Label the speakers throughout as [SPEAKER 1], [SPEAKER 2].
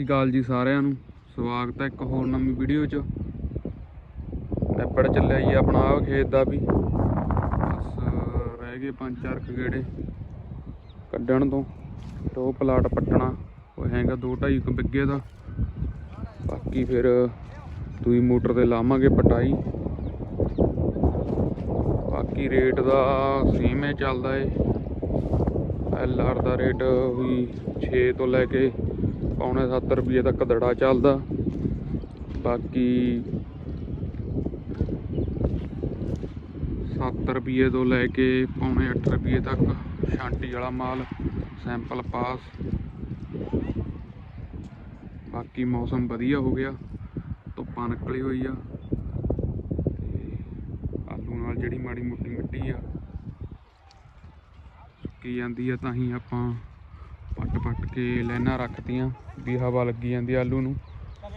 [SPEAKER 1] ਸ਼੍ਰੀ ਅਕਾਲ ਜੀ ਸਾਰਿਆਂ ਨੂੰ। ਸਵਾਗਤ ਹੈ ਇੱਕ ਹੋਰ ਨਵੀਂ ਵੀਡੀਓ 'ਚ। ਲੈਪੜ ਚੱਲਿਆ ਜੀ ਆਪਣਾ ਆਹ ਖੇਤ ਦਾ ਵੀ। ਬਸ, ਰਹਿ ਗਏ ਪੰਜ ਚਾਰ ਕੁ ਗੇੜੇ। ਕੱਢਣ ਤੋਂ। ਫਿਰ ਉਹ ਪਲਾਟ ਪੱਟਣਾ। ਉਹ ਹੈਗਾ ਦੋ ਢਾਈ ਕੁ ਬਿੱਗੇ ਦਾ। ਬਾਕੀ ਫਿਰ ਦੂਈ ਮੋਟਰ ਤੇ ਲਾਵਾਂਗੇ ਪਟਾਈ। ਬਾਕੀ ਰੇਟ ਦਾ ਸੇਮ ਹੈ ਚੱਲਦਾ ਏ। ਐਲ ਆਰ ਦਾ ਰੇਟ ਵੀ 6 ਤੋਂ ਲੈ ਕੇ ਪੌਣੇ 7 ਰੁਪਏ ਤੱਕ ਦੜਾ ਚੱਲਦਾ। ਬਾਕੀ 7 ਰੁਪਏ ਤੋਂ ਲੈ ਕੇ ਪੌਣੇ 8 ਰੁਪਏ ਤੱਕ ਸ਼ਾਂਟੀ ਵਾਲਾ ਮਾਲ ਸੈਂਪਲ ਪਾਸ। ਬਾਕੀ ਮੌਸਮ ਵਧੀਆ ਹੋ ਗਿਆ, ਧੁੱਪਾਂ ਨਿਕਲੀ ਹੋਈ ਆ। ਤੇ ਆਲੂ ਨਾਲ ਜਿਹੜੀ ਮਾੜੀ ਮੋਟੀ ਮਿੱਟੀ ਆ, ਸੁੱਕੀ ਜਾਂਦੀ ਆ, ਤਾਂ ਹੀ ਆਪਾਂ ਪੱਟ ਪੱਟ ਕੇ ਲਾਈਨਾਂ ਰੱਖਤੀਆਂ, ਵੀ ਹਵਾ ਲੱਗੀ ਜਾਂਦੀ ਆਲੂ ਨੂੰ।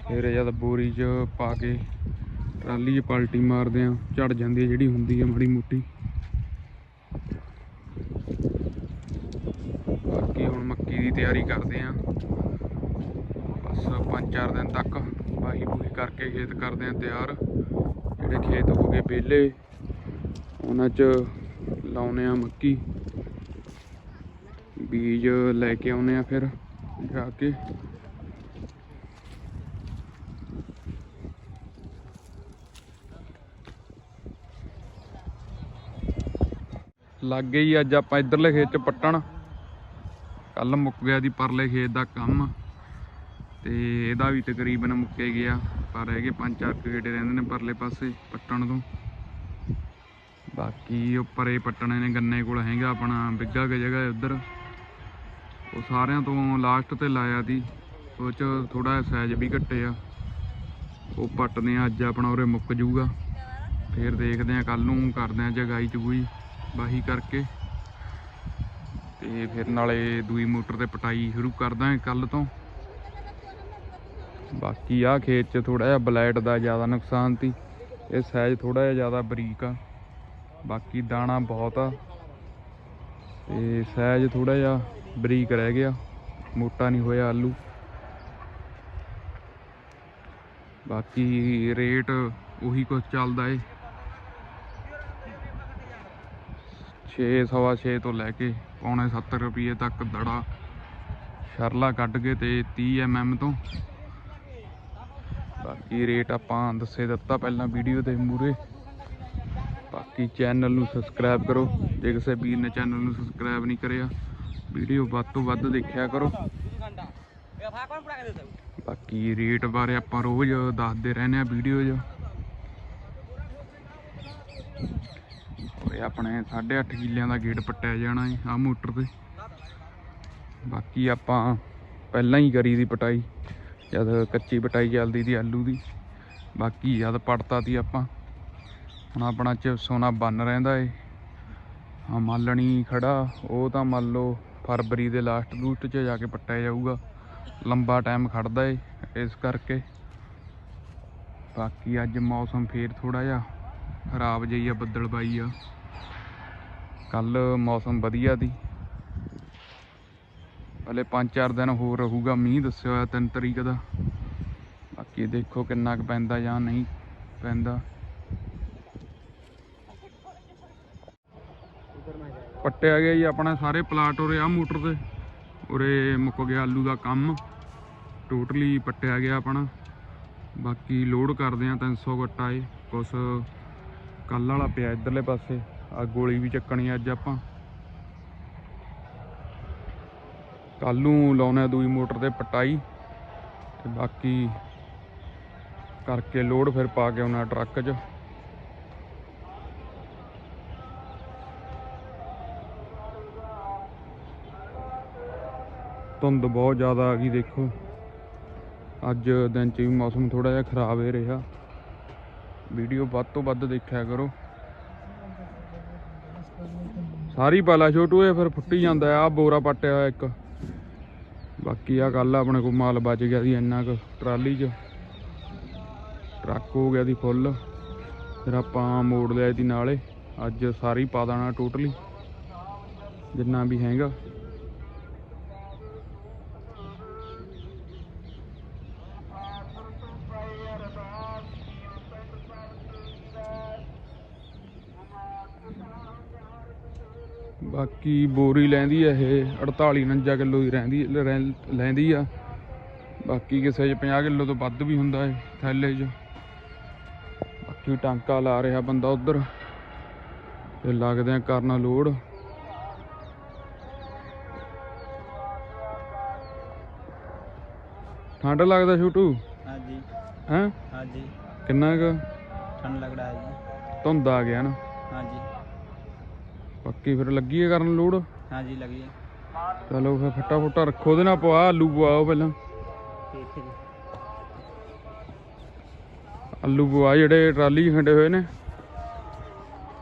[SPEAKER 1] ਫਿਰ ਜਦ ਬੋਰੀ 'ਚ ਪਾ ਕੇ ਟਰਾਲੀ 'ਚ ਪਲਟੀ ਮਾਰਦੇ ਆ, ਝੜ ਜਾਂਦੀ ਆ ਜਿਹੜੀ ਹੁੰਦੀ ਆ ਮਾੜੀ ਮੋਟੀ। ਬਾਕੀ ਹੁਣ ਮੱਕੀ ਦੀ ਤਿਆਰੀ ਕਰਦੇ ਆ। ਬਸ 5-4 ਦਿਨ ਤੱਕ ਵਾਹੀ ਬੂਹੀ ਕਰਕੇ ਖੇਤ ਕਰਦੇ ਆ ਤਿਆਰ। ਜਿਹੜੇ ਖੇਤ ਹੋ ਗਏ ਵਿਹਲੇ, ਉਹਨਾਂ 'ਚ ਲਾਉਨੇ ਆ ਮੱਕੀ। ਬੀਜ ਲੈ ਕੇ ਆਉਨੇ ਆ ਫਿਰ ਜਾ ਕੇ। ਲੱਗ ਗਈ ਅੱਜ ਆਪਾਂ ਇਧਰਲੇ ਖੇਤ ਚ ਪੱਟਣ। ਕੱਲ ਮੁੱਕ ਗਿਆ ਦੀ ਪਰਲੇ ਖੇਤ ਦਾ ਕੰਮ ਤੇ ਇਹਦਾ ਵੀ ਤਕਰੀਬਨ ਮੁੱਕੇ ਗਿਆ। ਪਰ ਹੈਗੇ ਪੰਜ ਚਾਰ ਕੁ ਗੇੜੇ ਰਹਿੰਦੇ ਨੇ ਪਰਲੇ ਪਾਸੇ ਪੱਟਣ ਤੋਂ। ਬਾਕੀ ਉੱਪਰ ਇਹ ਪੱਟਣੇ ਨੇ ਗੰਨੇ ਕੋਲ ਹੈਗਾ ਆਪਣਾ ਬਿੱਗਾ ਕੁ ਜਗ੍ਹਾ ਉਧਰ। ਉਹ ਸਾਰਿਆਂ ਤੋਂ ਲਾਸਟ ਤੇ ਲਾਇਆ ਦੀ ਉਹ ਚ ਥੋੜਾ ਸਾਈਜ਼ ਵੀ ਘਟੇ ਆ। ਉਹ ਪੱਟਦੇ ਆ, ਅੱਜ ਆਪਣਾ ਉਰੇ ਮੁੱਕ ਜੂਗਾ ਫਿਰ ਦੇਖਦੇ ਆ ਕੱਲ ਨੂੰ ਕਰਦੇ ਆ ਜਗਾਈ ਚਗੂਈ ਬਾਹੀ ਕਰਕੇ। ਤੇ ਫਿਰ ਨਾਲੇ ਦੂਈ ਮੋਟਰ ਤੇ ਪਟਾਈ ਸ਼ੁਰੂ ਕਰਦਾ ਕੱਲ ਤੋਂ। ਬਾਕੀ ਆ ਖੇਤ ਚ ਥੋੜਾ ਜਿਹਾ ਬਲੈਟ ਦਾ ਜ਼ਿਆਦਾ ਨੁਕਸਾਨ ਸੀ। ਇਹ ਸਾਈਜ਼ ਥੋੜਾ ਜਿਹਾ ਜ਼ਿਆਦਾ ਬਰੀਕ ਆ। ਬਾਕੀ ਦਾਣਾ ਬਹੁਤ ਆ। ਤੇ ਸਾਈਜ਼ ਥੋੜਾ ਜਿਹਾ ਬਰੀਕ ਰਹਿ ਗਿਆ। ਮੋਟਾ ਨਹੀਂ ਹੋਇਆ ਆਲੂ। ਬਾਕੀ ਰੇਟ ਉਹੀ ਕੁਝ ਚੱਲਦਾ ਏ। 6 ਸਵਾ 6 ਤੋਂ ਲੈ ਕੇ ਪੌਣੇ 70 ਰੁਪਏ ਤੱਕ ਦੜਾ ਸ਼ਰਲਾ ਕੱਢ ਕੇ ਤੇ 30 ਐਮਐਮ ਤੋਂ। ਬਾਕੀ ਰੇਟ ਆਪਾਂ ਦੱਸੇ ਦਿੱਤਾ ਪਹਿਲਾਂ ਵੀਡੀਓ ਦੇ ਮੂਰੇ ਬਾਕੀ ਚੈਨਲ ਨੂੰ ਸਬਸਕ੍ਰਾਈਬ ਕਰੋ। ਜੇ ਕਿਸੇ ਵੀਰ ਨੇ ਚੈਨਲ ਨੂੰ ਸਬਸਕ੍ਰਾਈਬ ਨਹੀਂ ਕਰਿਆ। ਵੀਡੀਓ ਵੱਧ ਤੋਂ ਵੱਧ ਦੇਖਿਆ ਕਰੋ। ਬਾਕੀ ਰੇਟ ਬਾਰੇ ਆਪਾਂ ਰੋਜ਼ ਦੱਸਦੇ ਰਹਿੰਦੇ ਆ ਵੀਡੀਓ 'ਚ। ਇਹ ਆਪਣੇ 8.5 ਕਿੱਲਿਆਂ ਦਾ ਗੇਟ ਪੱਟਿਆ ਜਾਣਾ ਹੈ ਆ ਮੋਟਰ ਤੇ। ਬਾਕੀ ਆਪਾਂ ਪਹਿਲਾਂ ਹੀ ਕਰੀ ਦੀ ਪਟਾਈ। ਜਦ ਕੱਚੀ ਪਟਾਈ ਚੱਲਦੀ ਦੀ ਆਲੂ ਦੀ। ਬਾਕੀ ਜਦ ਪੜਤਾ ਤੀ ਆਪਾਂ। ਹੁਣ ਆਪਣਾ ਚ ਸੋਨਾ ਬੰਨ ਰਹਿੰਦਾ ਏ। ਆ ਮਾਲਣੀ ਖੜਾ, ਉਹ ਤਾਂ ਮੰਨ ਲਓ ਫਰਵਰੀ ਦੇ ਲਾਸਟ ਲੂਸਟ 'ਚ ਜਾ ਕੇ ਪੱਟਿਆ ਜਾਊਗਾ। ਲੰਬਾ ਟਾਈਮ ਖੜਦਾ ਏ ਇਸ ਕਰਕੇ। ਬਾਕੀ ਅੱਜ ਮੌਸਮ ਫੇਰ ਥੋੜਾ ਜਿਹਾ ਖਰਾਬ ਜਿਹੀ ਆ, ਬੱਦਲਬਾਈ ਆ। ਕੱਲ ਮੌਸਮ ਵਧੀਆ ਦੀ ਹਲੇ 5-4 ਦਿਨ ਹੋਰ ਰਹੂਗਾ, ਮੀਂਹ ਦੱਸਿਆ ਹੋਇਆ 3 ਤਰੀਕ ਦਾ। ਬਾਕੀ ਦੇਖੋ ਕਿੰਨਾ ਕੁ ਪੈਂਦਾ ਜਾਂ ਨਹੀਂ ਪੈਂਦਾ। ਪੱਟਿਆ ਗਿਆ ਜੀ, ਆਪਣਾ ਸਾਰੇ ਪਲਾਟ ਉਰੇ ਆ ਮੋਟਰ ਤੇ। ਉਰੇ ਮੁੱਕ ਗਿਆ ਆਲੂ ਦਾ ਕੰਮ। ਟੋਟਲੀ ਪੱਟਿਆ ਗਿਆ ਆਪਣਾ। ਬਾਕੀ ਲੋਡ ਕਰਦੇ ਆ 300 ਗੱਟਾ ਏ ਕੁਛ ਕੱਲ ਵਾਲਾ ਪਿਆ ਇਧਰਲੇ ਪਾਸੇ। ਆ ਗੋਲੀ ਵੀ ਚੱਕਣੀ ਅੱਜ ਆਪਾਂ। ਕੱਲ ਨੂੰ ਲਾਉਣਾ ਦੂਈ ਮੋਟਰ ਤੇ ਪਟਾਈ। ਤੇ ਬਾਕੀ ਕਰਕੇ ਲੋਡ ਫਿਰ ਪਾ ਕੇ ਆਉਣਾ ਟਰੱਕ 'ਚ। ਧੁੰਦ ਬਹੁਤ ਜ਼ਿਆਦਾ ਆ ਗਈ, ਦੇਖੋ। ਅੱਜ ਦਿਨ 'ਚ ਵੀ ਮੌਸਮ ਥੋੜਾ ਜਿਹਾ ਖਰਾਬ ਹੀ ਰਿਹਾ। ਵੀਡੀਓ ਵੱਧ ਤੋਂ ਵੱਧ ਦੇਖਿਆ ਕਰੋ। ਸਾਰੀ ਪਾਲਾ ਛੋਟੂ ਇਹ ਫਿਰ ਫੁੱਟੀ ਜਾਂਦਾ ਆ ਬੋਰਾ ਪੱਟਿਆ ਹੋਇਆ ਇੱਕ। ਬਾਕੀ ਆ ਕੱਲ ਆਪਣੇ ਕੋਲ ਮਾਲ ਬਚ ਗਿਆ ਸੀ ਇੰਨਾ ਕੁ ਟਰਾਲੀ 'ਚ। ਟਰੱਕ ਹੋ ਗਿਆ ਸੀ ਫੁੱਲ। ਫਿਰ ਆਪਾਂ ਮੋੜ ਲਿਆ ਸੀ ਨਾਲੇ। ਅੱਜ ਸਾਰੀ ਪਾ ਦੇਣਾ ਟੋਟਲੀ। ਜਿੰਨਾ ਵੀ ਹੈਗਾ। ਬਾਕੀ ਬੋਰੀ ਲੈਂਦੀ ਆ ਇਹ 48 49 ਕਿਲੋ ਦੀ ਰਹਿੰਦੀ ਲੈਂਦੀ ਆ। ਬਾਕੀ ਕਿਸੇ 'ਚ 50 ਕਿਲੋ ਤੋਂ ਵੱਧ ਵੀ ਹੁੰਦਾ ਹੈ ਥੈਲੇ 'ਚ। ਬਾਕੀ ਟਾਂਕਾ ਲਾ ਰਿਹਾ ਬੰਦਾ ਉਧਰ। ਤੇ ਲੱਗਦੇ ਆ ਕਰਨਾ ਲੋਡ। ਠੰਡ ਲੱਗਦਾ ਛੋਟੂ?
[SPEAKER 2] ਹਾਂਜੀ। ਹਾਂਜੀ।
[SPEAKER 1] ਕਿੰਨਾ ਕੁ?
[SPEAKER 2] ਠੰਡ ਲੱਗਦਾ ਹੈ ਜੀ।
[SPEAKER 1] ਧੁੰਦ ਆ ਗਿਆ ਨਾ।
[SPEAKER 2] ਹਾਂਜੀ।
[SPEAKER 1] ਪੱਕੀ ਫਿਰ ਲੱਗੀ ਹੈ ਕਰਨ ਲੋੜ?
[SPEAKER 2] ਹਾਂਜੀ ਲੱਗੀ ਹੈ
[SPEAKER 1] ਚਲੋ ਫਿਰ ਫੱਟਾ ਫੁੱਟਾ ਰੱਖੋ ਉਹਦੇ ਨਾਲ ਪਵਾ ਆਲੂ ਪਵਾਓ ਪਹਿਲਾਂ। ਆਲੂ ਪਵਾ ਜਿਹੜੇ ਟਰਾਲੀ ਖੰਡੇ ਹੋਏ ਨੇ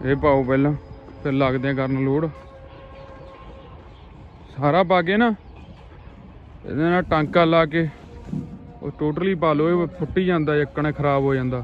[SPEAKER 1] ਇਹ ਪਾਓ ਪਹਿਲਾਂ ਫਿਰ ਲੱਗਦੇ ਆ ਕਰਨ ਲੋੜ। ਸਾਰਾ ਪਾ ਕੇ ਨਾ ਇਹਦੇ ਨਾਲ ਟਾਂਕਾ ਲਾ ਕੇ ਉਹ ਟੋਟਲੀ ਪਾ ਲੋ ਇਹ ਫੁੱਟੀ ਜਾਂਦਾ ਯੱਕਣ ਖਰਾਬ ਹੋ ਜਾਂਦਾ।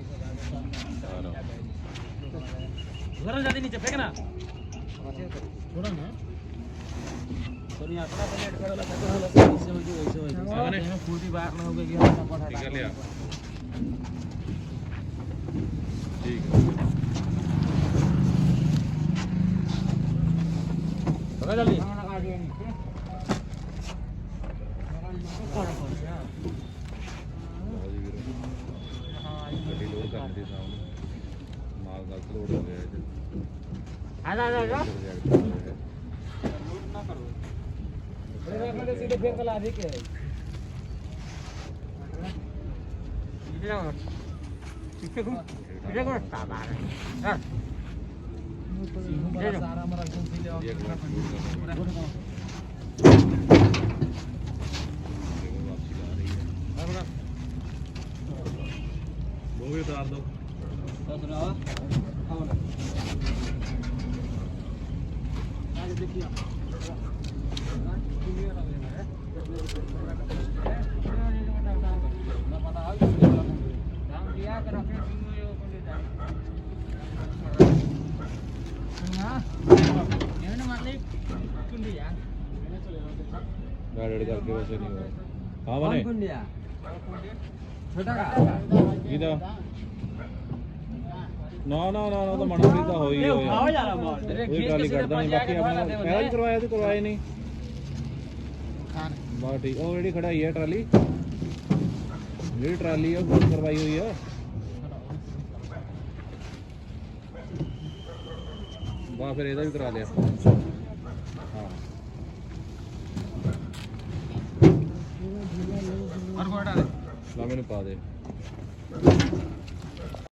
[SPEAKER 2] ज़्यादा नीचे फेंकना थोड़ा ना सर यहाँ अपना पहले अटका वाला कर वाला सर इससे मुझे वैसे वैसे अगर इसमें पूरी बाहर ना होगी कि हम अपना पढ़ा
[SPEAKER 3] ठीक है लिया ठीक है
[SPEAKER 2] पकड़ जल्दी
[SPEAKER 3] ਗੱਡੀ ਲੋਡ ਕਰ ਦਿੱਤੀ ਸਾਹਮਣੇ ਮਾਲ ਗਲਤ ਲੋਡ ਹੋ ਗਿਆ ਇਹ 'ਚ।
[SPEAKER 2] आजा आजा आजा
[SPEAKER 3] Reject ਹੋ ਗਿਆ
[SPEAKER 2] अरे सीधे फेंक ला दे के पीछे घूम पीछे घूम साबार है सारा हमारा एकदम सीधे
[SPEAKER 3] ਇਹ ਅਗਲਾ load ਕਰ ਉਹ ਵੀ ਉਤਾਰ ਦੋ ਗਾਈਡ ਕਰਕੇ ਵੈਸੇ ਨਹੀਂ ਹੋਇਆ ਹਾਂ ਬਨੇ
[SPEAKER 2] छोटा का
[SPEAKER 3] ਇਹਦਾ ਨਾ ਨਾ ਨਾ ਉਹ ਤਾਂ ਮਨਪ੍ਰੀਤ ਦਾ ਹੋਈ ਹੋਇਆ।
[SPEAKER 2] ਯਾਰਾ ਮਾਲ
[SPEAKER 3] ਕੋਈ ਗੱਲ ਕਰਦਾ ਨਹੀਂ ਬਾਕੀ ਆਪਣਾ ਕਰਵਾਇਆ ਤੇ ਕਰਵਾਏ ਨਹੀਂ। ਬਾ ਠੀਕ ਉਹ ਜਿਹੜੀ ਖੜਾਈ ਹੈ ਟਰਾਲੀ ਜਿਹੜੀ ਟਰਾਲੀ ਉਹ ਫੋਨ ਕਰਵਾਈ ਹੋਈ ਆ। ਬਾ ਫਿਰ ਇਹਦਾ ਵੀ ਕਰਾ ਲਿਆ। ਹਾਂ।
[SPEAKER 2] ਹਰ ਕੋਟਾ
[SPEAKER 3] ਲਾ ਮੈਨੂੰ ਪਾ ਦੇ।